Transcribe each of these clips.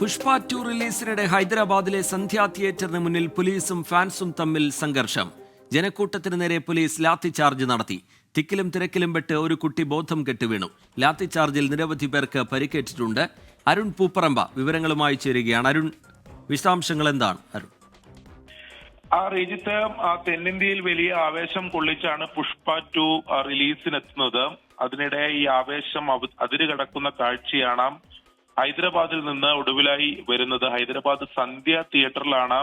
Pushpa to റിലീസിനിടെ ഹൈദരാബാദിലെ സന്ധ്യ തിയേറ്ററിന് മുന്നിൽ പോലീസും ഫാൻസും തമ്മിൽ സംഘർഷം. ജനക്കൂട്ടത്തിന് നേരെ പോലീസ് ലാത്തിചാർജ് നടത്തി. തിക്കിലും തിരക്കിലും പെട്ട് ഒരു കുട്ടി ബോധം കെട്ടുവീണു ലാത്തിചാർജിൽ നിരവധി പേർക്ക് പരിക്കേറ്റിട്ടുണ്ട്. അരുൺ പൂപ്പറമ്പ വിവരങ്ങളുമായി ചേരുകയാണ്. അരുൺ വിശദാംശങ്ങൾ എന്താണ്? അരുൺ. ആ റീജിത്ത് ആ തെന്നിന്ത്യയിൽ വലിയ ആവേശം കൊള്ളിച്ചാണ് പുഷ്പ ടു റിലീസിനെത്തുന്നത്. അതിനിടെ ഈ ആവേശം അതിര് കടക്കുന്ന കാഴ്ചയാണ് ഹൈദരാബാദിൽ നിന്ന് ഒടുവിലായി വരുന്നത് ഹൈദരാബാദ് സന്ധ്യ തിയേറ്ററിലാണ്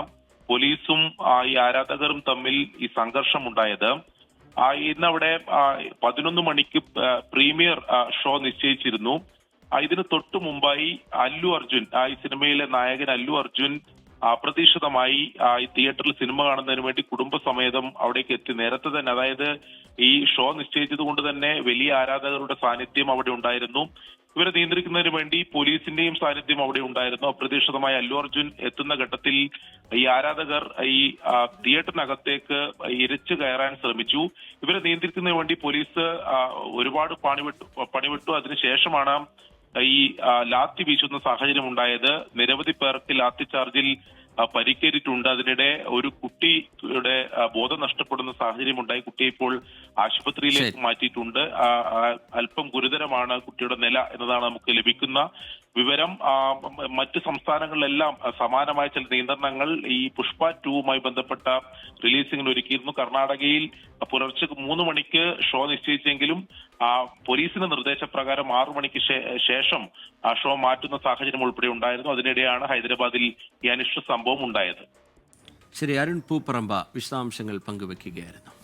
പോലീസും ഈ ആരാധകരും തമ്മിൽ ഈ സംഘർഷം ഉണ്ടായത് ഇന്നവിടെ പതിനൊന്ന് മണിക്ക് പ്രീമിയർ ഷോ നിശ്ചയിച്ചിരുന്നു. ഇതിന് തൊട്ടു മുമ്പായി അല്ലു അർജുൻ ഈ സിനിമയിലെ നായകൻ അല്ലു അർജുൻ അപ്രതീക്ഷിതമായി ഈ തിയേറ്ററിൽ സിനിമ കാണുന്നതിന് വേണ്ടി കുടുംബസമേതം അവിടേക്ക് എത്തി. നേരത്തെ തന്നെ അതായത് ഈ ഷോ നിശ്ചയിച്ചത് കൊണ്ട് തന്നെ വലിയ ആരാധകരുടെ സാന്നിധ്യം അവിടെ ഉണ്ടായിരുന്നു. ഇവരെ നിയന്ത്രിക്കുന്നതിന് വേണ്ടി പോലീസിന്റെയും സാന്നിധ്യം അവിടെ ഉണ്ടായിരുന്നു. അപ്രതീക്ഷിതമായി അല്ലു അർജുൻ എത്തുന്ന ഘട്ടത്തിൽ ഈ ആരാധകർ ഈ തിയേറ്ററിനകത്തേക്ക് ഇരച്ചു കയറാൻ ശ്രമിച്ചു. ഇവരെ നിയന്ത്രിക്കുന്നതിന് വേണ്ടി പോലീസ് ഒരുപാട് പണിവിട്ടു പണിവിട്ടു. അതിനുശേഷമാണ് ഈ ലാത്തി വീശുന്ന സാഹചര്യം ഉണ്ടായത്. നിരവധി പേർക്ക് ലാത്തി ചാർജിൽ പരിക്കേറ്റിട്ടുണ്ട്. അതിനിടെ ഒരു കുട്ടിയുടെ ബോധം നഷ്ടപ്പെടുന്ന സാഹചര്യം ഉണ്ടായി. കുട്ടിയെ ഇപ്പോൾ ആശുപത്രിയിലേക്ക്. മാറ്റിയിട്ടുണ്ട്. അല്പം ഗുരുതരമാണ് കുട്ടിയുടെ നില എന്നതാണ് നമുക്ക് ലഭിക്കുന്ന വിവരം. മറ്റ് സംസ്ഥാനങ്ങളിലെല്ലാം സമാനമായ ചില നിയന്ത്രണങ്ങൾ ഈ പുഷ്പ ടൂവുമായി ബന്ധപ്പെട്ട റിലീസിംഗിന് ഒരുക്കിയിരുന്നു. കർണാടകയിൽ പുലർച്ചെ മൂന്ന് മണിക്ക് ഷോ നിശ്ചയിച്ചെങ്കിലും ആ, പോലീസിന്റെ നിർദ്ദേശപ്രകാരം ആറു മണിക്ക് ശേഷം ആ ഷോ മാറ്റുന്ന സാഹചര്യം ഉൾപ്പെടെ ഉണ്ടായിരുന്നു. അതിനിടെയാണ് ഹൈദരാബാദിൽ ഈ അനിഷ്ട സംഭവം ഉണ്ടായത്. ശരി അരുൺ പൂപ്പറമ്പ വിശദാംശങ്ങൾ പങ്കുവെക്കുകയായിരുന്നു.